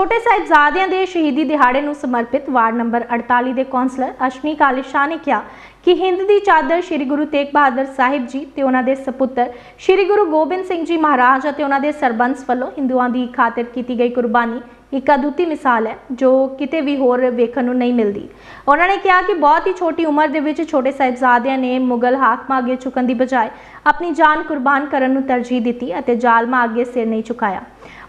ਛੋਟੇ ਸਾਹਿਬਜ਼ਾਦਿਆਂ ਦੇ ਸ਼ਹੀਦੀ ਦਿਹਾੜੇ ਨੂੰ ਸਮਰਪਿਤ ਵਾਰਡ ਨੰਬਰ 48 ਦੇ ਕੌਂਸਲਰ ਅਸ਼ਮੀ ਕਾਲੀ ਨੇ ਕਿਹਾ ਕਿ ਹਿੰਦ ਦੀ ਚਾਦਰ ਸ੍ਰੀ ਗੁਰੂ ਤੇਗ ਬਹਾਦਰ ਸਾਹਿਬ ਜੀ ਤੇ ਉਹਨਾਂ ਦੇ ਸਪੁੱਤਰ ਸ੍ਰੀ ਗੁਰੂ ਗੋਬਿੰਦ ਸਿੰਘ ਜੀ ਮਹਾਰਾਜ ਅਤੇ ਉਹਨਾਂ ਦੇ ਸਰਬੰਸ ਵੱਲੋਂ ਹਿੰਦੂਆਂ ਦੀ ਖਾਤਰ ਕੀਤੀ ਗਈ ਕੁਰਬਾਨੀ ਇੱਕ ਅਦੁੱਤੀ ਮਿਸਾਲ ਹੈ, ਜੋ ਕਿਤੇ ਵੀ ਹੋਰ ਵੇਖਣ ਨੂੰ ਨਹੀਂ ਮਿਲਦੀ। ਉਹਨਾਂ ਨੇ ਕਿਹਾ ਕਿ ਬਹੁਤ ਹੀ ਛੋਟੀ ਉਮਰ ਦੇ ਵਿੱਚ ਛੋਟੇ ਸਾਹਿਬਜ਼ਾਦਿਆਂ ਨੇ ਮੁਗਲ ਹਾਕਮਾਂ ਅੱਗੇ ਝੁਕਣ ਦੀ ਬਜਾਏ ਆਪਣੀ ਜਾਨ ਕੁਰਬਾਨ ਕਰਨ ਨੂੰ ਤਰਜੀਹ ਦਿੱਤੀ ਅਤੇ ਜ਼ਾਲਮਾਂ ਅੱਗੇ ਸਿਰ ਨਹੀਂ ਝੁਕਾਇਆ।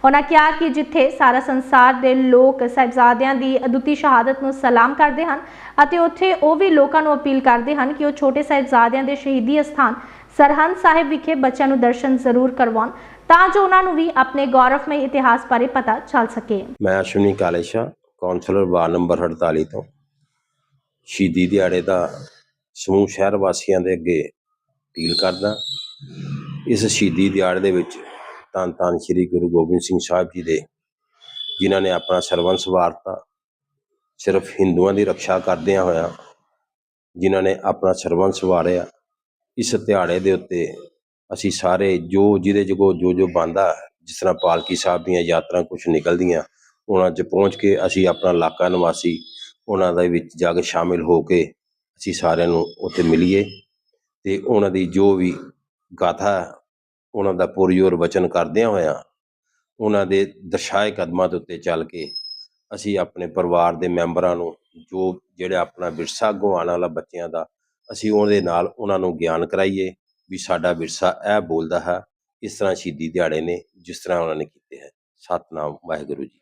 ਉਹਨਾਂ ਕਿਹਾ ਕਿ ਜਿੱਥੇ ਸਾਰਾ ਸੰਸਾਰ ਦੇ ਲੋਕ ਸਾਹਿਬਜ਼ਾਦਿਆਂ ਦੀ ਅਦੁੱਤੀ ਸ਼ਹਾਦਤ ਨੂੰ ਸਲਾਮ ਕਰਦੇ ਹਨ ਅਤੇ ਉੱਥੇ ਉਹ ਵੀ ਲੋਕਾਂ ਨੂੰ ਅਪੀਲ ਕਰਦੇ ਹਨ ਕਿ ਉਹ ਛੋਟੇ ਸਾਹਿਬਜ਼ਾਦਿਆਂ ਦੇ ਸ਼ਹੀਦੀ ਅਸਥਾਨ ਸਰਹੰਦ ਸਾਹਿਬ ਵਿਖੇ ਬੱਚਿਆਂ ਨੂੰ ਦਰਸ਼ਨ ਜ਼ਰੂਰ ਕਰਵਾਉਣ ਤਾਂ ਜੋ ਉਹਨਾਂ ਨੂੰ ਵੀ ਆਪਣੇ ਗੌਰਵਮਈ ਇਤਿਹਾਸ ਬਾਰੇ ਪਤਾ ਚੱਲ ਸਕੇ। ਮੈਂ Ashwani Kalesha councillor ward number 48 ਤੋਂ। ਸ਼ਹੀਦੀ ਦਿਹਾੜੇ ਦਾ ਸਮੂਹ ਸ਼ਹਿਰ ਵਾਸੀਆਂ ਦੇ ਅੱਗੇ ਅਪੀਲ ਕਰਦਾ। ਇਸ ਸ਼ਹੀਦੀ ਦਿਹਾੜੇ ਦੇ ਵਿੱਚ ਧੰਨ ਧੰਨ ਸ੍ਰੀ ਗੁਰੂ ਗੋਬਿੰਦ ਸਿੰਘ ਸਾਹਿਬ ਜੀ ਦੇ, ਜਿਨ੍ਹਾਂ ਨੇ ਆਪਣਾ ਸਰਵੰਸ ਵਾਰਤਾ ਸਿਰਫ ਹਿੰਦੂਆਂ ਦੀ ਰੱਖਿਆ ਕਰਦਿਆਂ ਹੋਇਆ ਜਿਨ੍ਹਾਂ ਨੇ ਆਪਣਾ ਸਰਵੰਸ ਵਾਰਿਆ ਇਸ ਦਿਹਾੜੇ ਦੇ ਉੱਤੇ ਅਸੀਂ ਸਾਰੇ ਜੋ ਜਿਹਦੇ ਜਗੋ ਜੋ ਜੋ ਬੰਦਾ ਜਿਸ ਤਰ੍ਹਾਂ ਪਾਲਕੀ ਸਾਹਿਬ ਦੀਆਂ ਯਾਤਰਾ ਕੁਝ ਨਿਕਲਦੀਆਂ, ਉਹਨਾਂ 'ਚ ਪਹੁੰਚ ਕੇ ਅਸੀਂ ਆਪਣਾ ਇਲਾਕਾ ਨਿਵਾਸੀ, ਉਹਨਾਂ ਦੇ ਵਿੱਚ ਜਾ ਕੇ ਸ਼ਾਮਿਲ ਹੋ ਕੇ ਅਸੀਂ ਸਾਰਿਆਂ ਨੂੰ ਉੱਥੇ ਮਿਲੀਏ ਤੇ ਉਹਨਾਂ ਦੀ ਜੋ ਵੀ ਗਾਥਾ ਉਹਨਾਂ ਦਾ ਪੁਰਜੋਰ ਵਚਨ ਕਰਦਿਆਂ ਹੋਇਆਂ ਉਹਨਾਂ ਦੇ ਦਰਸਾਏ ਕਦਮਾਂ ਦੇ ਉੱਤੇ ਚੱਲ ਕੇ ਅਸੀਂ ਆਪਣੇ ਪਰਿਵਾਰ ਦੇ ਮੈਂਬਰਾਂ ਨੂੰ ਜੋ ਜਿਹੜਾ ਆਪਣਾ ਵਿਰਸਾ ਅੱਗੋਂ ਆਉਣ ਵਾਲਾ ਬੱਚਿਆਂ ਦਾ ਅਸੀਂ ਉਹਦੇ ਨਾਲ ਉਹਨਾਂ ਨੂੰ ਗਿਆਨ ਕਰਾਈਏ ਵੀ ਸਾਡਾ ਵਿਰਸਾ ਇਹ ਬੋਲਦਾ ਹੈ, ਇਸ ਤਰ੍ਹਾਂ ਸ਼ਹੀਦੀ ਦਿਹਾੜੇ ਨੇ ਜਿਸ ਤਰ੍ਹਾਂ ਉਹਨਾਂ ਨੇ ਕੀਤੇ ਹੈ। ਸਤਨਾਮ ਵਾਹਿਗੁਰੂ ਜੀ।